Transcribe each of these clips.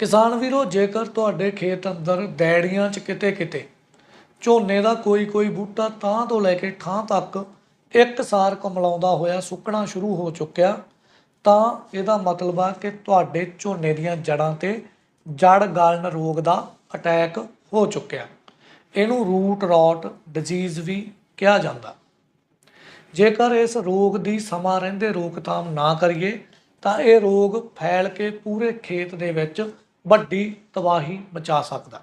ਕਿਸਾਨ ਵੀਰੋ, ਜੇਕਰ ਤੁਹਾਡੇ ਖੇਤ ਅੰਦਰ ਦੈੜੀਆਂ 'ਚ ਕਿਤੇ-ਕਿਤੇ ਝੋਨੇ ਦਾ ਕੋਈ ਕੋਈ ਬੂਟਾ ਤਾਂ ਤੋਂ ਲੈ ਕੇ ਠਾਂ ਤੱਕ ਇੱਕ ਸਾਰ ਕਮਲਾਉਂਦਾ ਹੋਇਆ ਸੁੱਕਣਾ ਸ਼ੁਰੂ ਹੋ ਚੁੱਕਿਆ, ਤਾਂ ਇਹਦਾ ਮਤਲਬ ਆ ਕਿ ਤੁਹਾਡੇ ਝੋਨੇ ਦੀਆਂ ਜੜਾਂ ਤੇ ਜੜ ਗਲਣ ਰੋਗ ਦਾ ਅਟੈਕ ਹੋ ਚੁੱਕਿਆ। ਇਹਨੂੰ ਰੂਟ ਰੌਟ ਡਿਜ਼ੀਜ਼ ਵੀ ਕਿਹਾ ਜਾਂਦਾ। ਜੇਕਰ ਇਸ ਰੋਗ ਦੀ ਸਮਾਂ ਰਹਿੰਦੇ ਰੋਕਥਾਮ ਨਾ ਕਰੀਏ, ਤਾਂ ਇਹ ਰੋਗ ਫੈਲ ਕੇ ਪੂਰੇ ਖੇਤ ਦੇ ਵਿੱਚ ਵੱਡੀ ਤਬਾਹੀ ਬਚਾ ਸਕਦਾ।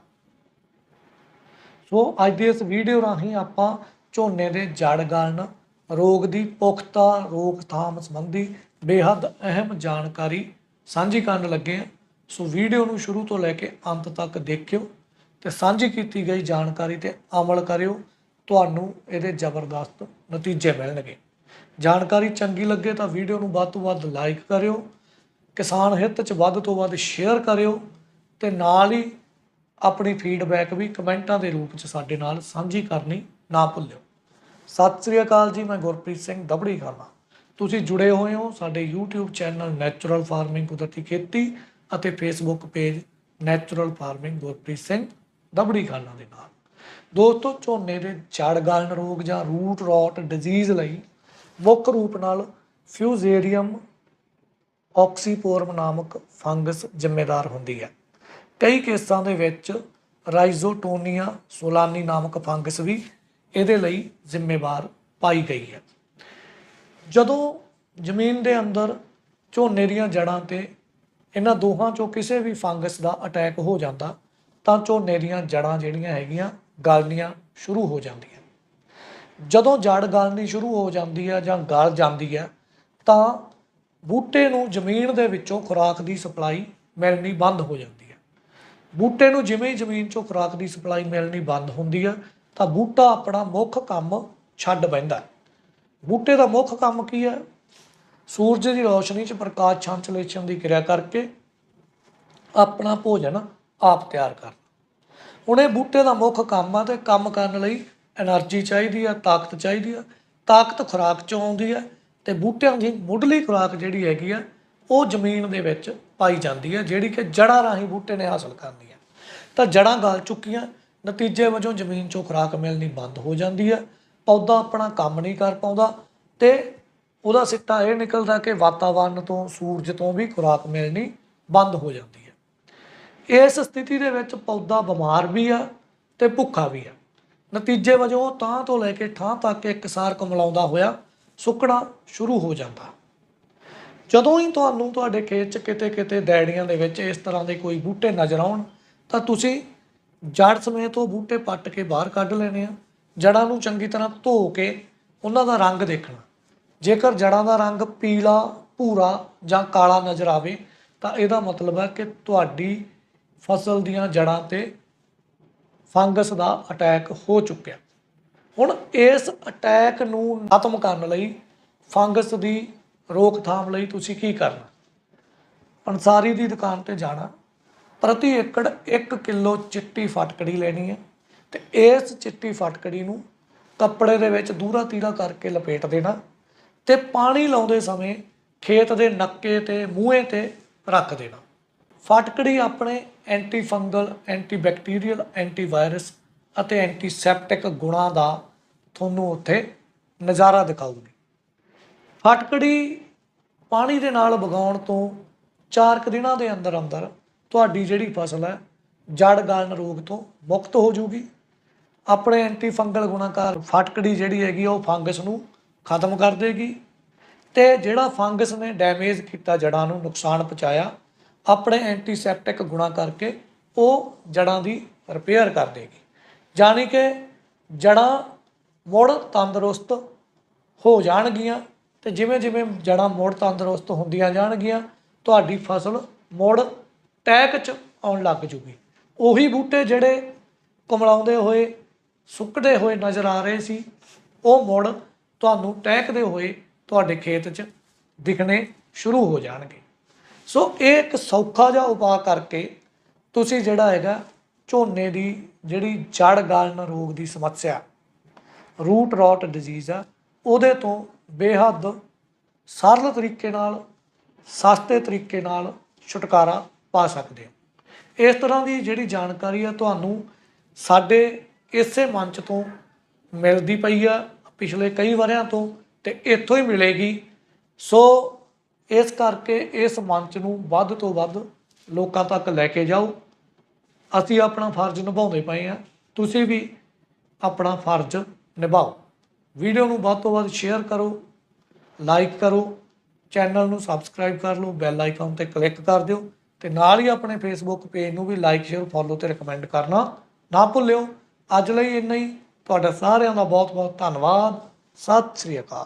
ਸੋ ਅੱਜ ਦੀ ਇਸ ਵੀਡੀਓ ਰਾਹੀਂ ਆਪਾਂ ਝੋਨੇ ਦੇ ਜੜ ਗਲਣ ਰੋਗ ਦੀ ਪੁਖਤਾ ਰੋਕਥਾਮ ਸੰਬੰਧੀ ਬੇਹੱਦ ਅਹਿਮ ਜਾਣਕਾਰੀ ਸਾਂਝੀ ਕਰਨ ਲੱਗੇ ਹਾਂ। ਸੋ ਵੀਡੀਓ ਨੂੰ ਸ਼ੁਰੂ ਤੋਂ ਲੈ ਕੇ ਅੰਤ ਤੱਕ ਦੇਖਿਓ ਤੇ ਸਾਂਝੀ ਕੀਤੀ ਗਈ ਜਾਣਕਾਰੀ ਤੇ ਅਮਲ ਕਰਿਓ। ਤੁਹਾਨੂੰ ਇਹਦੇ ਜ਼ਬਰਦਸਤ ਨਤੀਜੇ ਮਿਲਣਗੇ। ਜਾਣਕਾਰੀ ਚੰਗੀ ਲੱਗੇ ਤਾਂ ਵੀਡੀਓ ਨੂੰ ਵੱਧ ਤੋਂ ਵੱਧ ਲਾਈਕ ਕਰਿਓ ਕਿਸਾਨ ਹਿੱਤ 'ਚ ਵੱਧ ਤੋਂ ਵੱਧ ਸ਼ੇਅਰ ਕਰਿਓ ਤੇ ਨਾਲ ਹੀ ਆਪਣੀ ਫੀਡਬੈਕ ਵੀ ਕਮੈਂਟਾਂ ਦੇ ਰੂਪ 'ਚ ਸਾਡੇ ਨਾਲ ਸਾਂਝੀ ਕਰਨੀ ਨਾ ਭੁੱਲਿਓ। ਸਤਿ ਸ੍ਰੀ ਅਕਾਲ ਜੀ, ਮੈਂ ਗੁਰਪ੍ਰੀਤ ਸਿੰਘ ਦਬੜੀ ਖਾਨਾ ਤੁਸੀਂ ਜੁੜੇ ਹੋਏ ਹੋ ਸਾਡੇ YouTube ਚੈਨਲ ਨੈਚੁਰਲ ਫਾਰਮਿੰਗ ਕੁਦਰਤੀ ਖੇਤੀ ਅਤੇ Facebook page natural farming Gurpreet Singh Dabrikhana ਦੇ ਨਾਲ। ਦੋਸਤੋ, ਝੋਨੇ ਦੇ ਜੜ ਗਲਣ ਰੋਗ ਜਾਂ ਰੂਟ ਰੌਟ ਡਿਜ਼ੀਜ਼ ਲਈ ਮੁੱਖ ਰੂਪ ਨਾਲ ਫਿਊਜ਼ੇਰੀਅਮ ਆਕਸੀਪੋਰਮ ਨਾਮਕ ਫੰਗਸ ਜ਼ਿੰਮੇਦਾਰ ਹੁੰਦੀ ਹੈ। ਕਈ ਕੇਸਾਂ ਦੇ ਵਿੱਚ ਰਾਈਜ਼ੋਟੋਨੀਆ ਸੋਲਾਨੀ ਨਾਮਕ ਫੰਗਸ ਵੀ ਇਹਦੇ ਲਈ ਜ਼ਿੰਮੇਵਾਰ ਪਾਈ ਗਈ ਹੈ। ਜਦੋਂ ਜ਼ਮੀਨ ਦੇ ਅੰਦਰ ਝੋਨੇ ਦੀਆਂ ਜੜਾਂ ਤੇ ਇਹਨਾਂ ਦੋਹਾਂ ਚੋਂ ਕਿਸੇ ਵੀ ਫੰਗਸ ਦਾ ਅਟੈਕ ਹੋ ਜਾਂਦਾ, ਤਾਂ ਝੋਨੇ ਦੀਆਂ ਜੜਾਂ ਜਿਹੜੀਆਂ ਹੈਗੀਆਂ ਗਲਣੀਆਂ ਸ਼ੁਰੂ ਹੋ ਜਾਂਦੀਆਂ। ਜਦੋਂ ਜੜ ਗਲਣੀ ਸ਼ੁਰੂ ਹੋ ਜਾਂਦੀ ਹੈ ਜਾਂ ਗਲ ਜਾਂਦੀ ਹੈ, ਤਾਂ ਬੂਟੇ ਨੂੰ ਜ਼ਮੀਨ ਦੇ ਵਿੱਚੋਂ ਖੁਰਾਕ ਦੀ ਸਪਲਾਈ ਮਿਲਣੀ ਬੰਦ ਹੋ ਜਾਂਦੀ ਹੈ। ਬੂਟੇ ਨੂੰ ਜਿਵੇਂ ਹੀ ਜ਼ਮੀਨ 'ਚੋਂ ਖੁਰਾਕ ਦੀ ਸਪਲਾਈ ਮਿਲਣੀ ਬੰਦ ਹੁੰਦੀ ਹੈ, ਤਾਂ ਬੂਟਾ ਆਪਣਾ ਮੁੱਖ ਕੰਮ ਛੱਡ ਬੈਂਦਾ ਬੂਟੇ ਦਾ ਮੁੱਖ ਕੰਮ ਕੀ ਹੈ? ਸੂਰਜ ਦੀ ਰੋਸ਼ਨੀ 'ਚ ਪ੍ਰਕਾਸ਼ ਸੰਸ਼ਲੇਸ਼ਣ ਦੀ ਕਿਰਿਆ ਕਰਕੇ ਆਪਣਾ ਭੋਜਨ ਆਪ ਤਿਆਰ ਕਰਨਾ। ਹੁਣ ਇਹ ਬੂਟੇ ਦਾ ਮੁੱਖ ਕੰਮ ਆ ਤੇ ਕੰਮ ਕਰਨ ਲਈ એનર્ਜੀ ਚਾਹੀਦੀ ਆ, ਤਾਕਤ ਚਾਹੀਦੀ ਆ। ਤਾਕਤ ਖੁਰਾਕ ਚੋਂ ਆਉਂਦੀ ਆ ਤੇ ਬੂਟਿਆਂ ਦੀ ਮੁੱਢਲੀ ਖੁਰਾਕ ਜਿਹੜੀ ਹੈਗੀ ਆ, ਉਹ ਜ਼ਮੀਨ ਦੇ ਵਿੱਚ ਪਾਈ ਜਾਂਦੀ ਹੈ ਜਿਹੜੀ ਕਿ ਜੜ੍ਹਾਂ ਰਾਹੀਂ ਬੂਟੇ ਨੇ ਹਾਸਲ ਕਰਨੀ ਹੈ ਤਾਂ ਜੜ੍ਹਾਂ ਗਲ ਚੁੱਕੀਆਂ, ਨਤੀਜੇ ਵਜੋਂ ਜ਼ਮੀਨ ਚੋਂ ਖੁਰਾਕ ਮਿਲਣੀ ਬੰਦ ਹੋ ਜਾਂਦੀ ਹੈ ਪੌਦਾ ਆਪਣਾ ਕੰਮ ਨਹੀਂ ਕਰ ਪਾਉਂਦਾ ਤੇ ਉਹਦਾ ਸਿੱਟਾ ਇਹ ਨਿਕਲਦਾ ਕਿ ਵਾਤਾਵਰਣ ਤੋਂ, ਸੂਰਜ ਤੋਂ ਵੀ ਖੁਰਾਕ ਮਿਲਣੀ ਬੰਦ ਹੋ ਜਾਂਦੀ ਹੈ ਇਸ ਸਥਿਤੀ ਦੇ ਵਿੱਚ ਪੌਦਾ ਬਿਮਾਰ ਵੀ ਆ ਤੇ ਭੁੱਖਾ ਵੀ ਆ। ਨਤੀਜੇ ਵਜੋਂ ਉਹ ਤਾਂ ਤੋਂ ਲੈ ਕੇ ਠਾਂ ਤੱਕ ਇੱਕਸਾਰ ਕਮਲਾਉਂਦਾ ਹੋਇਆ ਸੁੱਕਣਾ ਸ਼ੁਰੂ ਹੋ ਜਾਂਦਾ। ਜਦੋਂ ਹੀ ਤੁਹਾਨੂੰ ਤੁਹਾਡੇ ਖੇਤ 'ਚ ਕਿਤੇ-ਕਿਤੇ ਦੈੜੀਆਂ ਦੇ ਵਿੱਚ ਇਸ ਤਰ੍ਹਾਂ ਦੇ ਕੋਈ ਬੂਟੇ ਨਜ਼ਰ ਆਉਣ, ਤਾਂ ਤੁਸੀਂ ਜੜ ਸਮੇਤ ਉਹ ਬੂਟੇ ਪੱਟ ਕੇ ਬਾਹਰ ਕੱਢ ਲੈਣੇ ਆ। ਜੜਾਂ ਨੂੰ ਚੰਗੀ ਤਰ੍ਹਾਂ ਧੋ ਕੇ ਉਹਨਾਂ ਦਾ ਰੰਗ ਦੇਖਣਾ। ਜੇਕਰ ਜੜਾਂ ਦਾ ਰੰਗ ਪੀਲਾ, ਭੂਰਾ ਜਾਂ ਕਾਲਾ ਨਜ਼ਰ ਆਵੇ, ਤਾਂ ਇਹਦਾ ਮਤਲਬ ਹੈ ਕਿ ਤੁਹਾਡੀ ਫਸਲ ਦੀਆਂ ਜੜਾਂ ਤੇ ਫੰਗਸ ਦਾ ਅਟੈਕ ਹੋ ਚੁੱਕਿਆ। ਹੁਣ ਇਸ ਅਟੈਕ ਨੂੰ ਖਤਮ ਕਰਨ ਲਈ ਫੰਗਸ ਦੀ ਰੋਕਥਾਮ ਲਈ ਤੁਸੀਂ ਕੀ ਕਰਨਾ? ਪੰਸਾਰੀ ਦੀ ਦੁਕਾਨ ਤੇ ਜਾਣਾ, ਪ੍ਰਤੀ ਏਕੜ 1 ਕਿਲੋ ਚਿੱਟੀ ਫਟਕੜੀ ਲੈਣੀ ਹੈ ਤੇ ਇਸ ਚਿੱਟੀ ਫਟਕੜੀ ਨੂੰ ਕੱਪੜੇ ਦੇ ਵਿੱਚ ਦੂਰਾ ਤੀਰਾ ਕਰਕੇ ਲਪੇਟ ਦੇਣਾ ਤੇ ਪਾਣੀ ਲਾਉਂਦੇ ਸਮੇਂ ਖੇਤ ਦੇ ਨੱਕੇ ਤੇ, ਮੂੰਹੇ ਤੇ ਰੱਖ ਦੇਣਾ। ਫਟਕੜੀ ਆਪਣੇ anti fungal anti bacterial anti virus ਅਤੇ ਐਂਟੀਸੈਪਟਿਕ ਗੁਣਾਂ ਦਾ ਤੁਹਾਨੂੰ ਉੱਥੇ ਨਜ਼ਾਰਾ ਦਿਖਾਊਗੀ ਫਟਕੜੀ ਪਾਣੀ ਦੇ ਨਾਲ ਵਗਾਉਣ ਤੋਂ 4 ਕੁ ਦਿਨਾਂ ਦੇ ਅੰਦਰ ਅੰਦਰ ਤੁਹਾਡੀ ਜਿਹੜੀ ਫਸਲ ਹੈ ਜੜ ਗਲਣ ਰੋਗ ਤੋਂ ਮੁਕਤ ਹੋ ਜੂਗੀ ਆਪਣੇ ਐਂਟੀ ਫੰਗਲ ਗੁਣਾਕਾਰ ਫਟਕੜੀ ਜਿਹੜੀ ਹੈਗੀ ਆ, ਉਹ ਫੰਗਸ ਨੂੰ ਖਤਮ ਕਰ ਦੇਗੀ ਤੇ ਜਿਹੜਾ ਫੰਗਸ ਨੇ ਡੈਮੇਜ ਕੀਤਾ ਜੜਾਂ ਨੂੰ ਨੁਕਸਾਨ ਪਹੁੰਚਾਇਆ ਆਪਣੇ ਐਂਟੀਸੈਪਟਿਕ ਗੁਣਾ ਕਰਕੇ ਉਹ ਜੜਾਂ ਦੀ ਰਿਪੇਅਰ ਕਰ ਦੇਗੀ। ਜਾਣੀ ਕਿ ਜੜਾਂ ਮੁੜ ਤੰਦਰੁਸਤ ਹੋ ਜਾਣਗੀਆਂ ਤੇ ਜਿਵੇਂ ਜਿਵੇਂ ਜੜਾਂ ਮੁੜ ਤੰਦਰੁਸਤ ਹੁੰਦੀਆਂ ਜਾਣਗੀਆਂ, ਤੁਹਾਡੀ ਫਸਲ ਮੁੜ ਟੈਕ ਚ ਆਉਣ ਲੱਗ ਜੂਗੀ। ਉਹੀ ਬੂਟੇ ਜਿਹੜੇ ਕਮਲਾਉਂਦੇ ਹੋਏ, ਸੁੱਕਦੇ ਹੋਏ ਨਜ਼ਰ ਆ ਰਹੇ ਸੀ, ਉਹ ਮੁੜ ਤੁਹਾਨੂੰ ਟਹਿਕਦੇ ਹੋਏ ਤੁਹਾਡੇ ਖੇਤ 'ਚ ਦਿਖਣੇ ਸ਼ੁਰੂ ਹੋ ਜਾਣਗੇ। ਸੋ ਇਹ ਇੱਕ ਸੌਖਾ ਜਿਹਾ ਉਪਾਅ ਕਰਕੇ ਤੁਸੀਂ ਜਿਹੜਾ ਹੈਗਾ ਝੋਨੇ ਦੀ ਜਿਹੜੀ ਜੜ ਗਾਲਣ ਰੋਗ ਦੀ ਸਮੱਸਿਆ ਰੂਟ ਰੌਟ ਡਿਜ਼ੀਜ਼ ਆ, ਉਹਦੇ ਤੋਂ ਬੇਹੱਦ ਸਰਲ ਤਰੀਕੇ ਨਾਲ, ਸਸਤੇ ਤਰੀਕੇ ਨਾਲ ਛੁਟਕਾਰਾ ਪਾ ਸਕਦੇ ਹੋ। ਇਸ ਤਰ੍ਹਾਂ ਦੀ ਜਿਹੜੀ ਜਾਣਕਾਰੀ ਆ ਤੁਹਾਨੂੰ ਸਾਡੇ ਇਸੇ ਮੰਚ ਤੋਂ ਮਿਲਦੀ ਪਈ ਆ ਪਿਛਲੇ ਕਈ ਵਾਰਿਆਂ ਤੋਂ ਤੇ ਇੱਥੋਂ ਹੀ ਮਿਲੇਗੀ। ਸੋ ਇਸ ਕਰਕੇ ਇਸ ਮੰਚ ਨੂੰ ਵੱਧ ਤੋਂ ਵੱਧ ਲੋਕਾਂ ਤੱਕ ਲੈ ਕੇ ਜਾਓ। ਅਸੀਂ ਆਪਣਾ ਫਰਜ਼ ਨਿਭਾਉਂਦੇ ਪਏ ਆ। ਤੁਸੀਂ ਵੀ ਆਪਣਾ ਫਰਜ਼ ਨਿਭਾਓ। ਵੀਡੀਓ ਨੂੰ ਵੱਧ ਤੋਂ ਵੱਧ ਸ਼ੇਅਰ ਕਰੋ ਲਾਈਕ ਕਰੋ ਚੈਨਲ ਨੂੰ ਸਬਸਕ੍ਰਾਈਬ ਕਰ ਲਓ ਬੈਲ ਆਈਕਨ ਤੇ ਕਲਿੱਕ ਕਰ ਦਿਓ ਤੇ ਨਾਲ ਹੀ ਆਪਣੇ ਫੇਸਬੁੱਕ ਪੇਜ ਨੂੰ ਵੀ ਲਾਈਕ ਸ਼ੇਅਰ ਫੋਲੋ ਤੇ ਰეკਮੈਂਡ ਕਰਨਾ ਨਾ ਭੁੱਲਿਓ। ਅੱਜ ਲਈ ਇੰਨਾ ਹੀ। ਤੁਹਾਡਾ ਸਾਰਿਆਂ ਦਾ ਬਹੁਤ ਬਹੁਤ ਧੰਨਵਾਦ। ਸਤਿ ਸ੍ਰੀ ਅਕਾਲ।